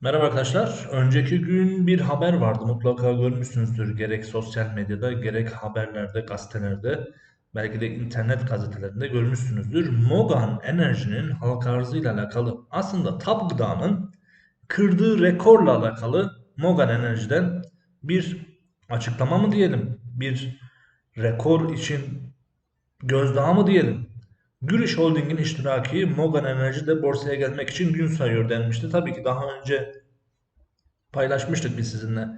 Merhaba arkadaşlar. Önceki gün bir haber vardı. Mutlaka görmüşsünüzdür. Gerek sosyal medyada, gerek haberlerde, gazetelerde, belki de internet gazetelerinde görmüşsünüzdür. Mogan Enerji'nin halka arzıyla alakalı aslında TAP Gıda'nın kırdığı rekorla alakalı Mogan Enerji'den bir açıklama mı diyelim, bir rekor için gözdağı mı diyelim, Gülüş Holding'in iştiraki Mogan Enerji'de borsaya gelmek için gün sayıyor denmişti. Tabii ki daha önce paylaşmıştık biz sizinle.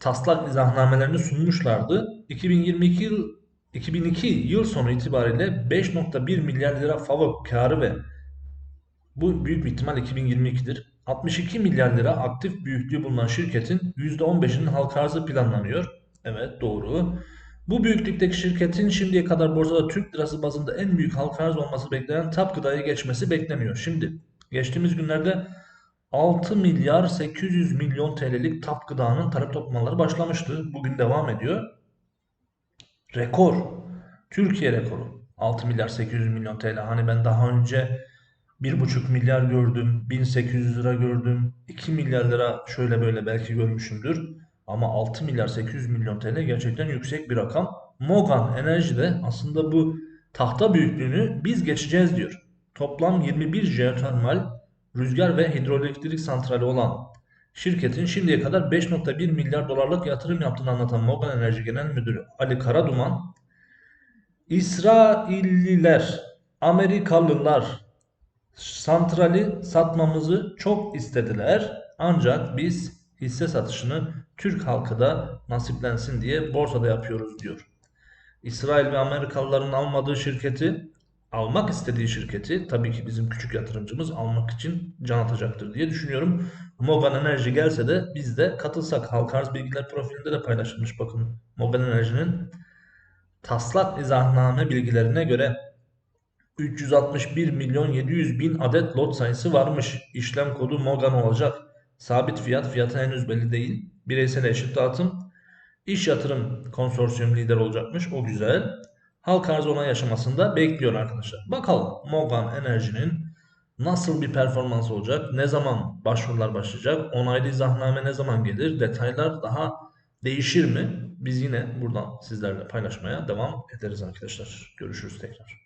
Taslak izahnamelerini sunmuşlardı. 2022 yıl 2002 yıl sonu itibariyle 5.1 milyar lira FAVÖK karı ve bu büyük bir ihtimal 2022'dir. 62 milyar lira aktif büyüklüğü bulunan şirketin %15'inin halka arzı planlanıyor. Evet doğru. Bu büyüklükteki şirketin şimdiye kadar borsada Türk lirası bazında en büyük halka arz olması beklenen TAP gıdaya geçmesi bekleniyor. Şimdi geçtiğimiz günlerde 6 milyar 800 milyon TL'lik TAP gıdanın talep toplamaları başlamıştı. Bugün devam ediyor. Rekor. Türkiye rekoru. 6 milyar 800 milyon TL. Hani ben daha önce 1,5 milyar gördüm, 1800 lira gördüm, 2 milyar lira şöyle böyle belki görmüşümdür. Ama 6 milyar 800 milyon TL gerçekten yüksek bir rakam. Mogan Enerji de aslında bu tahta büyüklüğünü biz geçeceğiz diyor. Toplam 21 jeotermal rüzgar ve hidroelektrik santrali olan şirketin şimdiye kadar 5.1 milyar dolarlık yatırım yaptığını anlatan Mogan Enerji Genel Müdürü Ali Karaduman, İsrailliler, Amerikalılar santrali satmamızı çok istediler. Ancak biz hisse satışını Türk halkı da nasiplensin diye borsada yapıyoruz diyor. İsrail ve Amerikalıların almadığı şirketi almak istediği şirketi tabii ki bizim küçük yatırımcımız almak için can atacaktır diye düşünüyorum. Mogan Enerji gelse de biz de katılsak. Halka arz bilgiler profilinde de paylaşılmış bakın. Mogan Enerji'nin taslak izahname bilgilerine göre 361 milyon 700 bin adet lot sayısı varmış. İşlem kodu Mogan olacak. Sabit fiyat, fiyatı henüz belli değil. Bireysel eşit dağıtım. İş yatırım konsorsiyum lider olacakmış. O güzel. Halk arz onay aşamasında bekliyor arkadaşlar. Bakalım Mogan Enerji'nin nasıl bir performans olacak? Ne zaman başvurular başlayacak? Onaylı izahname ne zaman gelir? Detaylar daha değişir mi? Biz yine buradan sizlerle paylaşmaya devam ederiz arkadaşlar. Görüşürüz tekrar.